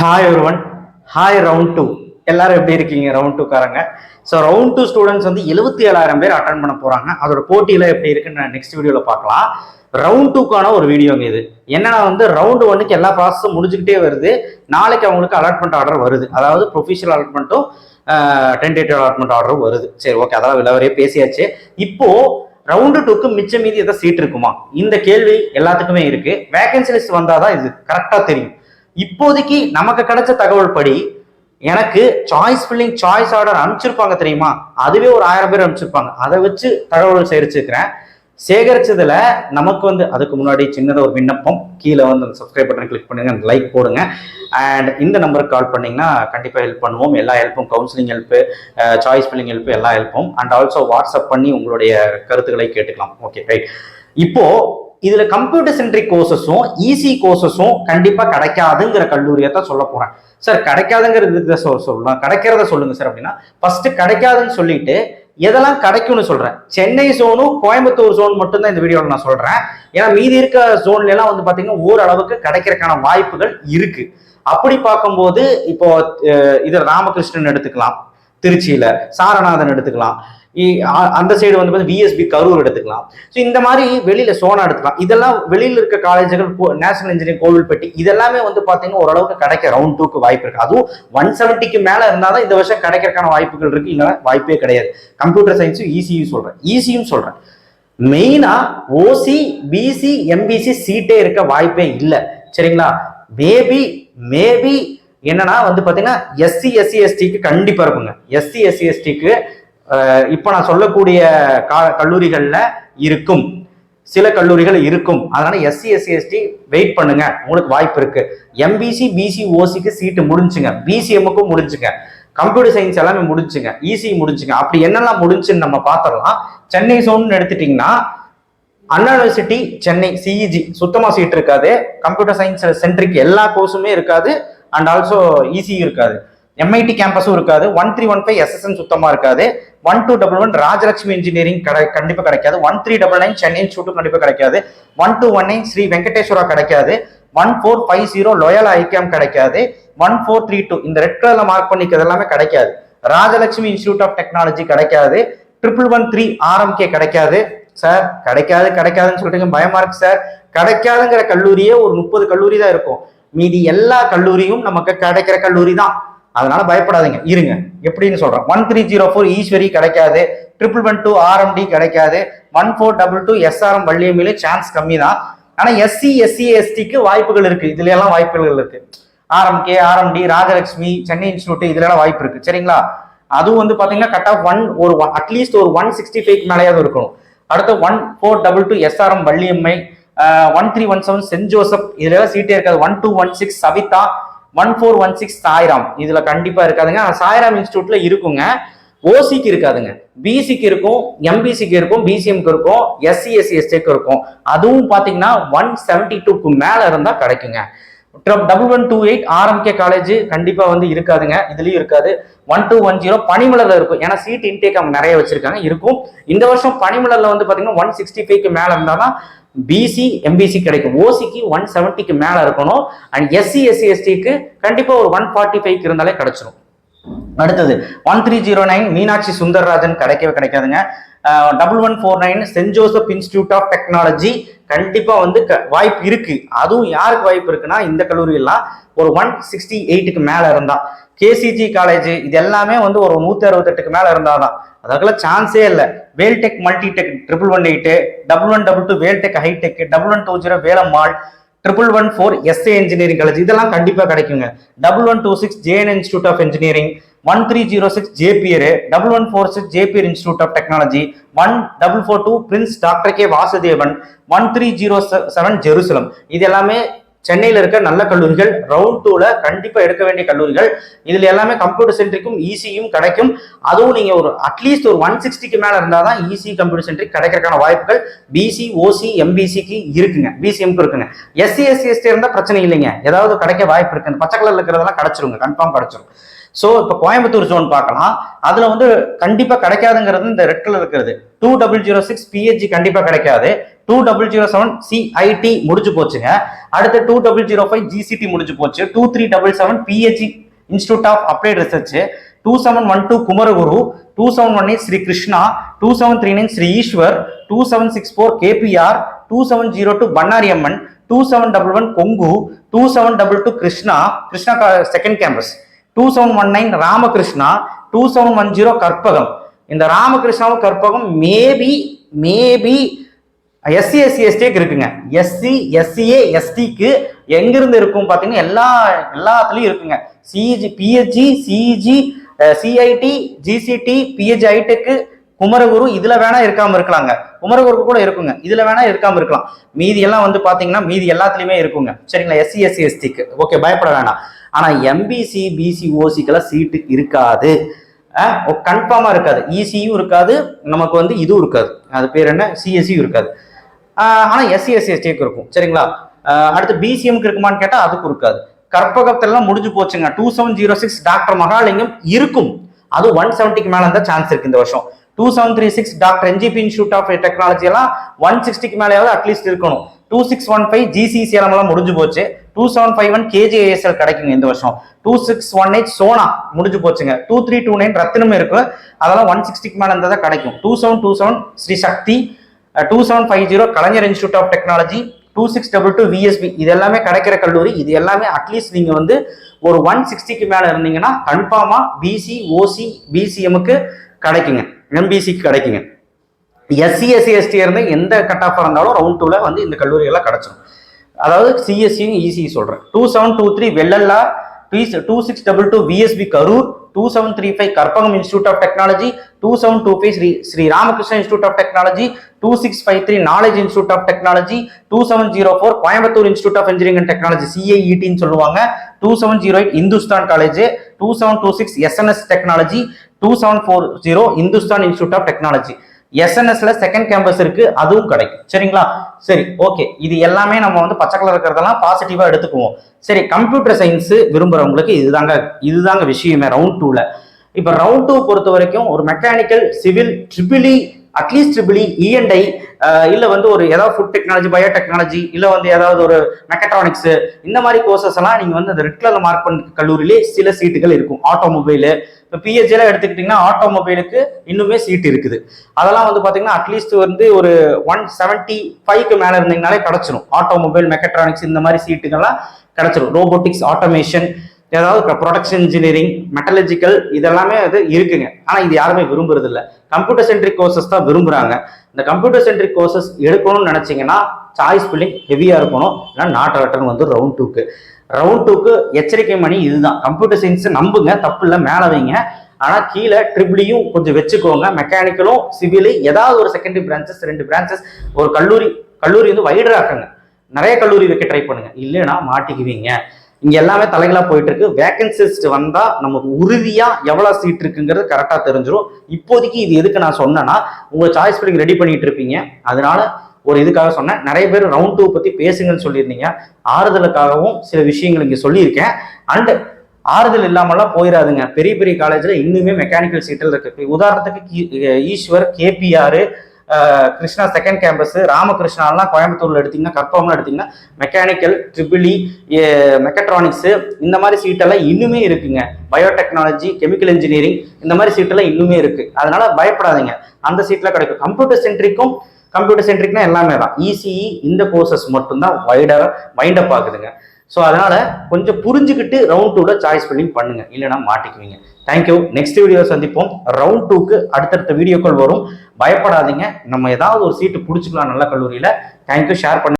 Hi ஒருவன் hi round two எல்லாரும் எப்படி இருக்கீங்க? ரவுண்ட் டூக்காரங்க ஸோ ரவுண்ட் டூ ஸ்டூடெண்ட்ஸ் வந்து எழுபத்தி ஏழாயிரம் பேர் அட்டன் பண்ண போகிறாங்க அதோட போட்டியில எப்படி இருக்குன்னு நெக்ஸ்ட் வீடியோவில் பார்க்கலாம். ரவுண்ட் டூக்கான ஒரு வீடியோங்க இது. என்னன்னா வந்து ரவுண்ட் ஒன்றுக்கு எல்லா ப்ராசஸும் முடிஞ்சுக்கிட்டே வருது. நாளைக்கு அவங்களுக்கு அலாட்மெண்ட் ஆர்டர் வருது. அதாவது ப்ரொஃபிஷியல் அலாட்மெண்ட்டும் டென்டேட்டிவ் அலாட்மெண்ட் ஆர்டரும் வருது. சரி ஓகே அதெல்லாம் விலவரையே பேசியாச்சு. இப்போ ரவுண்டு டூக்கு மிச்சம் மீதி எதாவது சீட் இருக்குமா? இந்த கேள்வி எல்லாத்துக்குமே இருக்குது வேகன்சி லிஸ்ட் வந்தால் தான் இது கரெக்டாக தெரியும். இப்போதைக்கு நமக்கு கிடைச்ச தகவல் படி எனக்கு சாய்ஸ் ஃபில்லிங் சாய்ஸ் ஆர்டர் அனுப்பிச்சிருப்பாங்க தெரியுமா? அதுவே ஒரு ஆயிரம் பேர் அனுப்பிச்சிருப்பாங்க. அதை வச்சு தகவல் சேகரிச்சிருக்கிறேன். சேகரிச்சதுல நமக்கு வந்து அதுக்கு முன்னாடி சின்னதாக ஒரு விண்ணப்பம். கீழே வந்து அந்த சப்ஸ்கிரைப் பட்டன் கிளிக் பண்ணுங்க லைக் போடுங்க. அண்ட் இந்த நம்பருக்கு கால் பண்ணீங்கன்னா கண்டிப்பாக ஹெல்ப் பண்ணுவோம். எல்லா ஹெல்ப்பும் counselling help choice filling help எல்லா ஹெல்ப்பும் அண்ட் ஆல்சோ வாட்ஸ்அப் பண்ணி உங்களுடைய கருத்துக்களை கேட்டுக்கலாம். ஓகே ரைட் இப்போ இதுல கம்ப்யூட்டர் சென்ட்ரிக் கோர்சஸும் ஈஸி கோர்சஸும் கண்டிப்பா கிடைக்காதுங்கிற கல்லூரியை தான் சொல்ல போறேன். சார் கிடைக்காதுங்கிறது சொல்லலாம் கிடைக்கிறத சொல்லுங்க சார் அப்படின்னா ஃபர்ஸ்ட் கிடைக்காதுன்னு சொல்லிட்டு எதெல்லாம் கிடைக்கும்னு சொல்றேன். சென்னை சோனும் கோயம்புத்தூர் சோன் மட்டும்தான் இந்த வீடியோவில் நான் சொல்றேன். ஏன்னா மீதி இருக்க சோன்ல எல்லாம் வந்து பாத்தீங்கன்னா ஓரளவுக்கு கிடைக்கிறதுக்கான வாய்ப்புகள் இருக்கு. அப்படி பார்க்கும்போது இப்போ இது ராமகிருஷ்ணன் எடுத்துக்கலாம் திருச்சியில சாரநாதன் எடுத்துக்கலாம். அந்த சைடு வந்து பார்த்தீங்கன்னா விஎஸ்பி கரூர் எடுத்துக்கலாம். ஸோ இந்த மாதிரி வெளியில சோனா எடுத்துக்கலாம். இதெல்லாம் வெளியில இருக்க காலேஜுகள் நேஷனல் இன்ஜினியரிங் கோவில்பட்டி இதெல்லாமே வந்து பார்த்தீங்கன்னா ஓரளவுக்கு கிடைக்க ரவுண்ட் டூக்கு வாய்ப்பு இருக்கு. அதுவும் ஒன் செவன்ட்டிக்கு மேல இருந்தாதான் இந்த வருஷம் கிடைக்கிறதுக்கான வாய்ப்புகள் இருக்கு. இல்லைன்னா வாய்ப்பே கிடையாது. கம்ப்யூட்டர் சயின்ஸும் ஈஸியும் சொல்றேன். ஈஸியும் சொல்றேன். மெயினா ஓசி பிசி எம்பிசி சீட்டே இருக்க வாய்ப்பே இல்லை. சரிங்களா? மேபி மேபி என்னன்னா வந்து பாத்தீங்கன்னா எஸ்சி எஸ்சி எஸ்டிக்கு கண்டிப்பா இருக்குங்க. எஸ்சி எஸ்சி எஸ்டிக்கு இப்போ நான் சொல்லக்கூடிய கா- கல்லூரிகள்ல இருக்கும். சில கல்லூரிகள் இருக்கும். அதனால எஸ்சி எஸ்சி எஸ்டி வெயிட் பண்ணுங்க. உங்களுக்கு வாய்ப்பு இருக்கு. எம்பிசி பிசி ஓசிக்கு சீட்டு முடிஞ்சுங்க. பிசிஎம்முக்கும் முடிஞ்சுங்க. கம்ப்யூட்டர் சயின்ஸ் எல்லாமே முடிஞ்சுங்க. ஈஸி முடிஞ்சுங்க. அப்படி என்னெல்லாம் முடிஞ்சுன்னு நம்ம பார்த்துடலாம் சென்னை சோன் எடுத்துட்டீங்கன்னா அண்ணா யூனிவர்சிட்டி சென்னை சிஇஜி சுத்தமாக சீட் இருக்காது. கம்ப்யூட்டர் சயின்ஸ் சென்ட்ரிக் எல்லா கோர்ஸுமே இருக்காது. அண்ட் ஆல்சோ ஈஸியும் இருக்காது. எம்ஐடி கேம்பஸும் இருக்காது. One three one five SSN சுத்தமாக இருக்காது. One two double one Rajalakshmi engineering கடை கண்டிப்பாக கிடைக்காது. One three double nine Chennai இன்ஸ்டியூட்டும் கண்டிப்பாக கிடைக்காது. One two one nine Sri Venkateswara கிடைக்காது. One four five zero Loyola ICAM கிடைக்காது. ஒன் ஃபோர் த்ரீ டூ இந்த ரெட் கலர்ல மார்க் பண்ணிக்கிறது எல்லாமே கிடைக்காது. ராஜலட்சுமி இன்ஸ்டியூட் ஆஃப் டெக்னாலஜி கிடைக்காது. ட்ரிபிள் ஒன் த்ரீ ஆர்எம்கே கிடைக்காது. சார் கிடைக்காது கிடைக்காதுன்னு சொல்லிட்டு பயமா இருக்கு சார் கிடைக்காதுங்கிற கல்லூரியே ஒரு முப்பது கல்லூரி தான் இருக்கும். மீதி எல்லா கல்லூரியும் நமக்கு கிடைக்கிற கல்லூரி தான். அதனால பயப்படாதீங்க. இருங்க. எப்படின்னு சொல்றேன். One three zero four Easwari கிடைக்காது. ட்ரிபிள் ஒன் டூ ஆர்எம்டி கிடைக்காது. One four double two SRM வள்ளியமிலே chance கம்மி தான் ஆனால் எஸ்சி எஸ்சி எஸ்டிக்கு வாய்ப்புகள் இருக்கு. இதுல எல்லாம் வாய்ப்புகள் இருக்கு. RMK RMD Rajalakshmi Chennai institute இதுல எல்லாம் வாய்ப்பு இருக்கு. சரிங்களா? அதுவும் வந்து பாத்தீங்கன்னா கட் ஆஃப் ஒன் ஒரு அட்லீஸ்ட் ஒரு ஒன் சிக்ஸ்டி ஃபைவ் மேலேயாவது இருக்கணும். அடுத்து one four double two SRM Valliammai one three one seven saint Joseph. இதுல சீட்டே இருக்காது. One two one six Saveetha one four one six Sairam. இதுல கண்டிப்பா இருக்காதுங்க. சாய்ராம் இன்ஸ்டியூட்ல இருக்குங்க. ஓசிக்கு இருக்காதுங்க. பிசிக்கு இருக்கும் எம்பிசிக்கு இருக்கும் பிசிஎம்க்கு இருக்கும் எஸ்சி எஸ்சி எஸ்டிக்கு இருக்கும். அதுவும் பாத்தீங்கன்னா ஒன் செவன்டி டூக்கு மேல இருந்தா கிடைக்குங்க. Double one two eight RMK college கண்டிப்பா வந்து இருக்காதுங்க. இதுலயும் இருக்காது. ஒன் டூ ஒன் ஜீரோ பனிமலர்ல இருக்கும். ஏன்னா சீட் இன்டேக் அவங்க நிறைய வச்சிருக்காங்க. இருக்கும். இந்த வருஷம் பனிமலர்ல வந்து பாத்தீங்கன்னா ஒன் சிக்ஸ்டி ஃபைவ்க்கு மேல இருந்தாதான் பிசி எம்பிசி கிடைக்கும். ஓசிக்கு ஒன் செவன்ட்டிக்கு மேலே இருக்கணும். அண்ட் எஸ்சி எஸ்சி எஸ்டிக்கு கண்டிப்பாக ஒரு ஒன் ஃபார்ட்டி ஃபைவ்க்கு இருந்தாலே கிடச்சிரும். அடுத்தது one three zero nine Meenakshi Sundararajan கிடைக்கவே கிடைக்காதுங்க. Double one four nine saint Joseph institute of technology கண்டிப்பாக வந்து க- வாய்ப்பு இருக்குது அதுவும் யாருக்கு வாய்ப்பு இருக்குன்னா இந்த கல்லூரியெல்லாம் ஒரு ஒன் சிக்ஸ்டி எயிட்டுக்கு மேலே இருந்தால் கேசிஜி காலேஜ் இது எல்லாமே வந்து ஒரு நூற்றி அறுபத்தெட்டுக்கு மேலே இருந்தால் தான் அதுக்கெல்லாம் சான்ஸே இல்லை Veltech multitech triple one eight double one double two Veltech hightech double one two zero Velammal triple one four SA engineering college இதெல்லாம் கண்டிப்பாக கிடைக்குங்க. Double one two six JN institute of engineering one three zero six Jeppiaar double one four six Jeppiaar institute of technology one double four two prince doctor K Vasudevan one three zero seven Jerusalem இது எல்லாமே சென்னையில் இருக்க நல்ல கல்லூரிகள் round டூவில் கண்டிப்பாக எடுக்க வேண்டிய கல்லூரிகள். இதில் எல்லாமே கம்ப்யூட்டர் சென்ட்ரிக்கும் ஈஸியும் கிடைக்கும். அதுவும் நீங்கள் ஒரு அட்லீஸ்ட் ஒரு ஒன் சிக்ஸ்டிக்கு மேலே இருந்தால் தான் ஈஸி கம்ப்யூட்டர் சென்ட்ரிக் கிடைக்கிறதுக்கான வாய்ப்புகள் பிசி ஓசி எம்பிசிக்கு இருக்குங்க. பிசிஎம்க்கு இருக்குங்க. எஸ்சி எஸ்சி எஸ்டி இருந்தால் பிரச்சனை இல்லைங்க. ஏதாவது கிடைக்க வாய்ப்பு இருக்குது பச்சை கலரில் இருக்கிறதெல்லாம் கிடச்சிருங்க. கன்ஃபார்ம் கிடைச்சிரும். ஸோ இப்போ கோயம்புத்தூர் ஜோன் பார்க்கலாம். அதில் வந்து கண்டிப்பாக கிடைக்காதுங்கிறது இந்த ரெட் கலர் இருக்கிறது. Two double zero six PHC கண்டிப்பாக கிடைக்காது. Two double zero seven CIT முடிஞ்சு போச்சுங்க. அடுத்து two double zero five GCT முடிஞ்சு போச்சு. Two three double seven PHE institute of applied research two seven one two Kumaraguru two seven one eight Sri Krishna two seven three nine Sri Eshwar two seven six four KPR two seven zero two Bannari Amman two seven double one Kongu two seven double two Krishna Krishna second campus two seven one nine Ramakrishna two seven one zero Karpagam இந்த ராமகிருஷ்ணாவும் Karpagam maybe maybe SC SC எஸ்டிக்கு இருக்குங்க. SC SCA எஸ்டிக்கு எங்கிருந்து இருக்கும் பார்த்தீங்கன்னா எல்லா எல்லாத்துலேயும் இருக்குங்க. CG PHG CG CIT GCT PH ஐடெக்கு Kumaraguru இதுல வேணா இருக்காம இருக்கலாங்க. குமரகுருக்கு கூட இருக்குங்க. இதுல வேணா இருக்காம இருக்கலாம். மீதி எல்லாம் வந்து பாத்தீங்கன்னா மீதி எல்லாத்துலயுமே இருக்குங்க. சரிங்களா? எஸ்சி எஸ்சி எஸ்டிக்கு ஓகே பயப்பட வேணாம். ஆனா எம்பிசி பிசி ஓசிக்கெல்லாம் சீட்டு இருக்காது. கன்ஃபார்மா இருக்காது. இசியும் இருக்காது. நமக்கு வந்து இதுவும் இருக்காது. அது பேர் என்ன? சிஎஸ்சியும் இருக்காது. ஆனா எஸ்சி எஸ்சி எஸ்டிக்கு இருக்கும். சரிங்களா? அடுத்து பிசிஎம்க்கு இருக்குமான்னு கேட்டா அதுக்கும் இருக்காது. கற்பகத்தெல்லாம் முடிஞ்சு போச்சுங்க. Two seven zero six doctor Mahalingam இருக்கும். அது ஒன் செவன்ட்டிக்கு மேல இருந்தா சான்ஸ் இருக்கு இந்த வருஷம். Two seven three six doctor NGP institute of technology எல்லாம் ஒன் சிக்ஸ்டிக்கு மேலேயாவது அட்லீஸ்ட் இருக்கணும். Two six one five GCCL எல்லாம் முடிஞ்சு போச்சு. Two seven five one KGASL கிடைக்குங்க இந்த வருஷம். Two six one eight Sona முடிஞ்சு போச்சுங்க. Two three two nine Rathinam இருக்கு. அதெல்லாம் ஒன் சிக்ஸ்டிக்கு மேலே இருந்தால் தான் கிடைக்கும். Two seven two seven Sri Sakthi two seven five zero Kalaignar institute of technology two six double two VSB இது எல்லாமே கிடைக்கிற கல்லூரி. இது எல்லாமே அட்லீஸ்ட் நீங்கள் வந்து ஒரு ஒன் சிக்ஸ்டிக்கு மேலே இருந்தீங்கன்னா கன்ஃபார்மாக பிசி ஓசி பிசிஎம்முக்கு கிடைக்குங்க. எம்பிசிக்கு கிடைக்குங்க. எஸ்சி எஸ்சி எஸ்டி இருந்து எந்த கட் ஆஃப் இருந்தாலும் ரவுண்ட் டூவில் வந்து இந்த கல்லூரியெல்லாம் கிடைச்சிடும் அதாவது சிஎஸ்சியும் இசி சொல்கிறேன் two seven two three Vellalar two six double two VSB Karur two seven three five Karpagam institute of technology two seven two five Sri Sri Ramakrishna institute of technology two six five three knowledge institute of technology two seven zero four Coimbatore institute of engineering and technology சிஐஇடின்னு சொல்லுவாங்க. Two seven zero eight Hindusthan college two seven two six SNS technology two seven four zero Hindusthan institute of technology எஸ்என்எஸ்ல second campus இருக்கு அதுவும் கிடைக்கும். சரிங்களா? சரி okay இது எல்லாமே நம்ம வந்து பச்சை கலர் இருக்கிறதெல்லாம் பாசிட்டிவா எடுத்துக்குவோம். சரி கம்ப்யூட்டர் சயின்ஸ் விரும்புறவங்களுக்கு இதுதாங்க இதுதாங்க விஷயமே ரவுண்ட் டூல இப்ப ரவுண்ட் டூ பொறுத்த வரைக்கும் ஒரு mechanical civil triple E at least triple E E and I இல்ல வந்து ஒரு ஏதாவது ஃபுட் டெக்னாலஜி பயோ டெக்னாலஜி இல்ல வந்து ஏதாவது ஒரு மெக்கட்ரானிக்ஸ் இந்த மாதிரி கோர்சஸ் எல்லாம் நீங்க வந்து அந்த ரெட் கலர்ல மார்க் பண்ண கல்லூரியிலே சில சீட்டுகள் இருக்கும். ஆட்டோமொபைல் இப்போ பிஹெச்ல எடுத்துக்கிட்டிங்கன்னா ஆட்டோமொபைலுக்கு இன்னுமே சீட் இருக்குது. அதெல்லாம் வந்து பார்த்தீங்கன்னா அட்லீஸ்ட் வந்து ஒரு ஒன் செவன்ட்டி ஃபைவ்க்கு மேலே இருந்தீங்கனாலே கிடச்சிரும். ஆட்டோமொபைல் மெக்கட்ரானிக்ஸ் இந்த மாதிரி சீட்டுகள்லாம் கிடச்சிரும். ரோபோட்டிக்ஸ் ஆட்டோமேஷன் ஏதாவது இப்போ ப்ரொடக்ஷன் இன்ஜினியரிங் மெட்டலஜிக்கல் இதெல்லாமே அது இருக்குங்க. ஆனால் இது யாருமே விரும்புறது இல்லை கம்ப்யூட்டர் சென்ட்ரிக் கோர்சஸ் தான் விரும்புகிறாங்க இந்த கம்ப்யூட்டர் சென்ட்ரிக் கோர்சஸ் எடுக்கணும்னு நினச்சிங்கன்னா சாய்ஸ் பில்லிங் ஹெவியாக இருக்கணும். இல்லை நாட் ரிட்டர்ன் வந்து ரவுண்ட் டூக்கு ரவுண்ட் டூக்கு எச்சரிக்கை மணி இதுதான். கம்ப்யூட்டர் சயின்ஸை நம்புங்க. தப்பு இல்லை மேலே வைங்க. ஆனால் கீழே ட்ரிபிளியும் e கொஞ்சம் வச்சுக்கோங்க. மெக்கானிக்கலும் சிவிலு ஏதாவது ஒரு செகண்டரி பிரான்ச்சஸ் ரெண்டு பிரான்ச்சஸ் ஒரு கல்லூரி கல்லூரி வந்து வைடராக்குங்க நிறைய கல்லூரி வைக்க ட்ரை பண்ணுங்க. இல்லைன்னா மாட்டிக்குவீங்க. இங்க எல்லாமே தலைகளா போயிட்டு இருக்கு வேகன்சிஸ் வந்தா நமக்கு உறுதியா எவ்வளவு சீட் இருக்குங்கிறது கரெக்டா தெரிஞ்சிடும் இப்போதைக்கு இது எதுக்கு நான் சொன்னேன்னா உங்க சாய்ஸ் பில்லிங் ரெடி பண்ணிட்டு இருப்பீங்க. அதனால ஒரு இதுக்காக சொன்னேன். நிறைய பேர் ரவுண்ட் டூ பத்தி பேசுங்கன்னு சொல்லியிருந்தீங்க. ஆறுதலுக்காகவும் சில விஷயங்கள் இங்க சொல்லியிருக்கேன். அண்ட் ஆறுதல் இல்லாமலாம் போயிடாதுங்க. பெரிய பெரிய காலேஜில் இன்னுமே மெக்கானிக்கல் சீட்டில் இருக்கு. உதாரணத்துக்கு key- Eshwar KPR Krishna second campus ராமகிருஷ்ணாலாம் கோயம்புத்தூர்ல எடுத்தீங்கன்னா கற்பகம்ல எடுத்தீங்கன்னா மெக்கானிக்கல் ட்ரிபிளி மெக்கட்ரானிக்ஸ் இந்த மாதிரி சீட்டெல்லாம் இன்னுமே இருக்குங்க. பயோடெக்னாலஜி கெமிக்கல் இன்ஜினியரிங் இந்த மாதிரி சீட்டெல்லாம் இன்னுமே இருக்கு. அதனால பயப்படாதீங்க. அந்த சீட்ல கிடைக்கும். கம்ப்யூட்டர் சென்ட்ரிக்கும் கம்ப்யூட்டர் சென்ட்ரிக்னா எல்லாமே தான். இசிஇ இந்த கோர்சஸ் மட்டும்தான் வைடராக மைண்ட் அப் ஆகுதுங்க. ஸோ அதனால கொஞ்சம் புரிஞ்சுக்கிட்டு ரவுண்ட் டூவில் சாய்ஸ் ஃபில்லிங் பண்ணுங்க. இல்லைன்னா மாட்டிக்குவீங்க. தேங்க்யூ நெக்ஸ்ட் வீடியோ சந்திப்போம். ரவுண்ட் டூக்கு அடுத்தடுத்த வீடியோக்கள் வரும். பயப்படாதீங்க. நம்ம ஏதாவது ஒரு சீட்டு பிடிச்சிக்கலாம் நல்ல கல்லூரியில். தேங்க்யூ ஷேர் பண்ணி